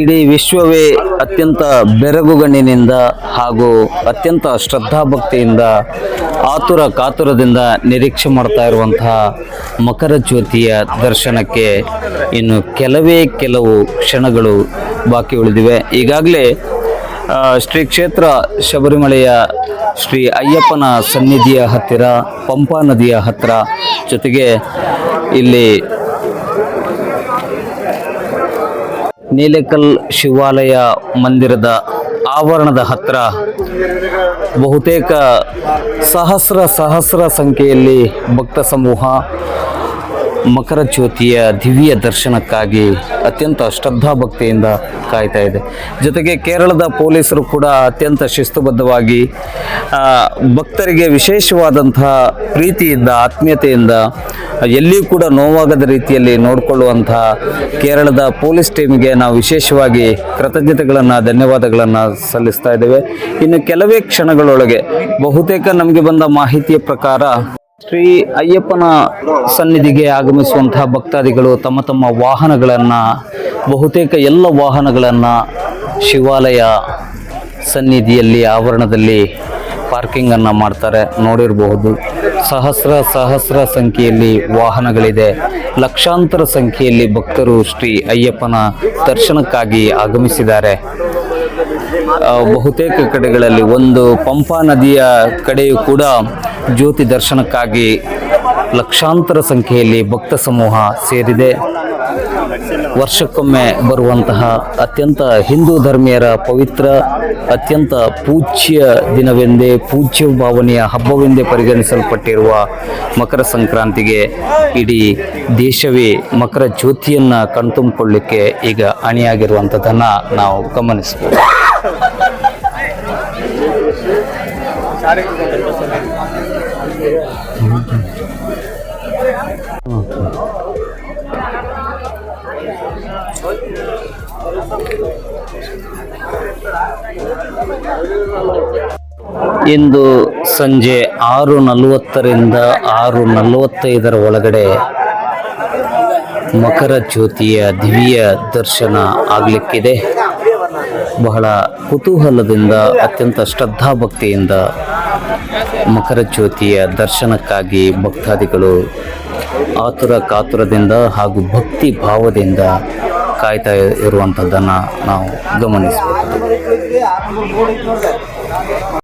ಇಡೀ ವಿಶ್ವವೇ ಅತ್ಯಂತ ಬೆರಗುಗಣ್ಣಿನಿಂದ ಹಾಗೂ ಅತ್ಯಂತ ಶ್ರದ್ಧಾಭಕ್ತಿಯಿಂದ ಆತುರ ಕಾತುರದಿಂದ ನಿರೀಕ್ಷೆ ಮಾಡ್ತಾ ಇರುವಂತಹ ಮಕರ ಜ್ಯೋತಿಯ ದರ್ಶನಕ್ಕೆ ಇನ್ನು ಕೆಲವೇ ಕೆಲವು ಕ್ಷಣಗಳು ಬಾಕಿ ಉಳಿದಿವೆ. ಈಗಾಗಲೇ ಶ್ರೀ ಕ್ಷೇತ್ರ ಶಬರಿಮಲೆಯ ಶ್ರೀ ಅಯ್ಯಪ್ಪನ ಸನ್ನಿಧಿಯ ಹತ್ತಿರ, ಪಂಪಾ ನದಿಯ ಹತ್ತಿರ ಜೊತೆಗೆ ಇಲ್ಲಿ ನೀಲೇಕಲ್ ಶಿವಾಲಯ ಮಂದಿರದ ಆವರಣದ ಹತ್ತಿರ ಬಹುತೇಕ ಸಹಸ್ರ ಸಹಸ್ರ ಸಂಖ್ಯೆಯಲ್ಲಿ ಭಕ್ತ ಸಮೂಹ ಮಕರ ಜ್ಯೋತಿಯ ದಿವ್ಯ ದರ್ಶನಕ್ಕಾಗಿ ಅತ್ಯಂತ ಶ್ರದ್ಧಾಭಕ್ತಿಯಿಂದ ಕಾಯ್ತಾ ಇದೆ. ಜೊತೆಗೆ ಕೇರಳದ ಪೊಲೀಸರು ಕೂಡ ಅತ್ಯಂತ ಶಿಸ್ತುಬದ್ಧವಾಗಿ ಭಕ್ತರಿಗೆ ವಿಶೇಷವಾದಂತಹ ಪ್ರೀತಿಯಿಂದ, ಆತ್ಮೀಯತೆಯಿಂದ ಎಲ್ಲಿಯೂ ಕೂಡ ನೋವಾಗದ ರೀತಿಯಲ್ಲಿ ನೋಡಿಕೊಳ್ಳುವಂತಹ ಕೇರಳದ ಪೊಲೀಸ್ ಟೀಮ್ಗೆ ನಾವು ವಿಶೇಷವಾಗಿ ಕೃತಜ್ಞತೆಗಳನ್ನು, ಧನ್ಯವಾದಗಳನ್ನು ಸಲ್ಲಿಸ್ತಾ ಇದ್ದೇವೆ. ಇನ್ನು ಕೆಲವೇ ಕ್ಷಣಗಳೊಳಗೆ ಬಹುತೇಕ ನಮಗೆ ಬಂದ ಮಾಹಿತಿಯ ಪ್ರಕಾರ ಶ್ರೀ ಅಯ್ಯಪ್ಪನ ಸನ್ನಿಧಿಗೆ ಆಗಮಿಸುವಂತಹ ಭಕ್ತಾದಿಗಳು ತಮ್ಮ ತಮ್ಮ ವಾಹನಗಳನ್ನು, ಬಹುತೇಕ ಎಲ್ಲ ವಾಹನಗಳನ್ನು ಶಿವಾಲಯ ಸನ್ನಿಧಿಯಲ್ಲಿ, ಆವರಣದಲ್ಲಿ ಪಾರ್ಕಿಂಗನ್ನು ಮಾಡ್ತಾರೆ. ನೋಡಿರಬಹುದು. ಸಹಸ್ರ ಸಹಸ್ರ ಸಂಖ್ಯೆಯಲ್ಲಿ ವಾಹನಗಳಿದೆ. ಲಕ್ಷಾಂತರ ಸಂಖ್ಯೆಯಲ್ಲಿ ಭಕ್ತರು ಶ್ರೀ ಅಯ್ಯಪ್ಪನ ದರ್ಶನಕ್ಕಾಗಿ ಆಗಮಿಸಿದ್ದಾರೆ. ಬಹುತೇಕ ಕಡೆಗಳಲ್ಲಿ ಒಂದು ಪಂಪಾ ನದಿಯ ಕಡೆಯೂ ಕೂಡ ಜ್ಯೋತಿ ದರ್ಶನಕ್ಕಾಗಿ ಲಕ್ಷಾಂತರ ಸಂಖ್ಯೆಯಲ್ಲಿ ಭಕ್ತ ಸಮೂಹ ಸೇರಿದೆ. ವರ್ಷಕ್ಕೊಮ್ಮೆ ಬರುವಂತಹ ಅತ್ಯಂತ ಹಿಂದೂ ಧರ್ಮೀಯರ ಪವಿತ್ರ, ಅತ್ಯಂತ ಪೂಜ್ಯ ದಿನವೆಂದೇ ಪೂಜ್ಯ ಭಾವನೆಯ ಹಬ್ಬವೆಂದೇ ಪರಿಗಣಿಸಲ್ಪಟ್ಟಿರುವ ಮಕರ ಸಂಕ್ರಾಂತಿಗೆ ಇಡೀ ದೇಶವೇ ಮಕರ ಜ್ಯೋತಿಯನ್ನು ಕಣ್ತುಂಬಿಕೊಳ್ಳಿಕ್ಕೆ ಈಗ ಅಣಿಯಾಗಿರುವಂಥದ್ದನ್ನು ನಾವು ಗಮನಿಸಬಹುದು. ಇಂದು ಸಂಜೆ ಆರು ನಲವತ್ತರಿಂದ ಆರು ನಲವತ್ತೈದರ ಒಳಗಡೆ ಮಕರ ಜ್ಯೋತಿಯ ದಿವ್ಯ ದರ್ಶನ ಆಗಲಿಕ್ಕಿದೆ. ಬಹಳ ಕುತೂಹಲದಿಂದ, ಅತ್ಯಂತ ಶ್ರದ್ಧಾಭಕ್ತಿಯಿಂದ ಮಕರ ಜ್ಯೋತಿಯ ದರ್ಶನಕ್ಕಾಗಿ ಭಕ್ತಾದಿಗಳು ಆತುರ ಕಾತುರದಿಂದ ಹಾಗೂ ಭಕ್ತಿ ಭಾವದಿಂದ ಕಾಯ್ತಾ ಇರುವಂಥದ್ದನ್ನು ನಾವು ಗಮನಿಸಬಹುದು